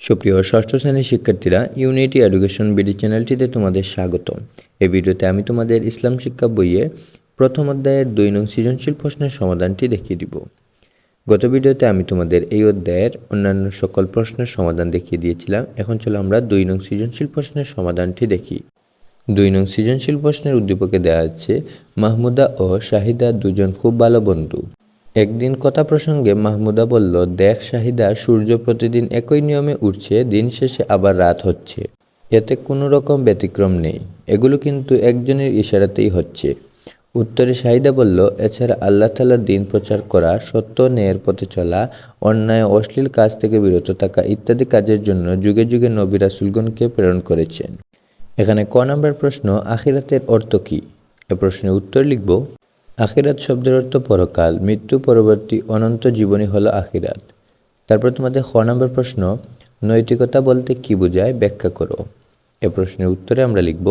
সুপ্রিয় ষষ্ঠ শ্রেণির শিক্ষার্থীরা ইউনিটি এডুকেশন বিডি চ্যানেলটিতে তোমাদের স্বাগত। এই ভিডিওতে আমি তোমাদের ইসলাম শিক্ষা বইয়ের প্রথম অধ্যায়ের দুই নং সৃজনশীল প্রশ্নের সমাধানটি দেখিয়ে দিব। গত ভিডিওতে আমি তোমাদের এই অধ্যায়ের অন্যান্য সকল প্রশ্নের সমাধান দেখিয়ে দিয়েছিলাম। এখন চলো আমরা দুই নং সৃজনশীল প্রশ্নের সমাধানটি দেখি। দুই নং সৃজনশীল প্রশ্নের উদ্দীপকে দেওয়া আছে, মাহমুদা ও শাহিদা দুজন খুব ভালো বন্ধু। একদিন কথা প্রসঙ্গে মাহমুদা বলল, দেখ শাহিদা, সূর্য প্রতিদিন একই নিয়মে উঠছে, দিন শেষে আবার রাত হচ্ছে। এতে কোনো রকম ব্যতিক্রম নেই। এগুলো কিন্তু একজনের ইশারাতেই হচ্ছে। উত্তরে শাহিদা বলল, এছাড়া আল্লাহ তালার দিন প্রচার করা, সত্য, ন্যায়ের পথে চলা, অন্যায়, অশ্লীল কাজ থেকে বিরত থাকা ইত্যাদি কাজের জন্য যুগে যুগে নবী রাসুলগণকে প্রেরণ করেছেন। এখানে ক নম্বর প্রশ্ন, আখিরাতের অর্থ কী? এ প্রশ্নের উত্তর লিখব আখিরাত শব্দের অর্থ পরকাল, মৃত্যু, পরবর্তী অনন্ত জীবনী হলো আখিরাত। তারপর তোমাদের খ নম্বর প্রশ্ন, নৈতিকতা বলতে কি বোঝায় ব্যাখ্যা করো। এ প্রশ্নের উত্তরে আমরা লিখব,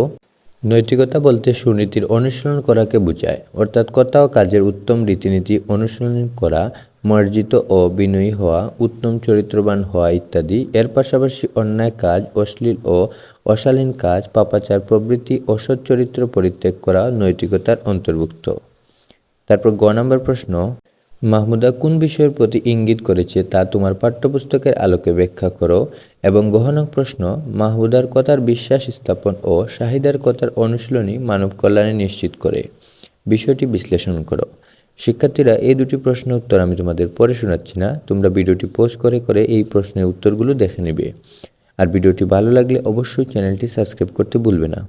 নৈতিকতা বলতে সুনীতির অনুশীলন করাকে বোঝায়, অর্থাৎ কথা ও কাজের উত্তম রীতিনীতি অনুশীলন করা, মার্জিত ও বিনয়ী হওয়া, উত্তম চরিত্রবান হওয়া ইত্যাদি। এর পাশাপাশি অন্যায় কাজ, অশ্লীল ও অশালীন কাজ, পাপাচার প্রভৃতি অসৎ চরিত্র পরিত্যাগ করা নৈতিকতার অন্তর্ভুক্ত। তারপর গ নম্বর প্রশ্ন, মাহমুদা কোন বিষয়ের প্রতি ইঙ্গিত করেছে তা তোমার পাঠ্যপুস্তকের আলোকে ব্যাখ্যা করো? এবং গহনক প্রশ্ন, মাহমুদার কথার বিশ্বাস স্থাপন ও শাহিদার কথার অনুশীলনী মানব কল্যাণে নিশ্চিত করে। বিষয়টি বিশ্লেষণ করো। শিক্ষার্থীরা এই দুটি প্রশ্ন উত্তর আমি তোমাদের পরে শোনাচ্ছি না, তোমরা ভিডিওটি পোস্ট করে করে এই প্রশ্নের উত্তরগুলো দেখে নেবে। আর ভিডিওটি ভালো লাগলে অবশ্যই চ্যানেলটি সাবস্ক্রাইব করতে ভুলবে না।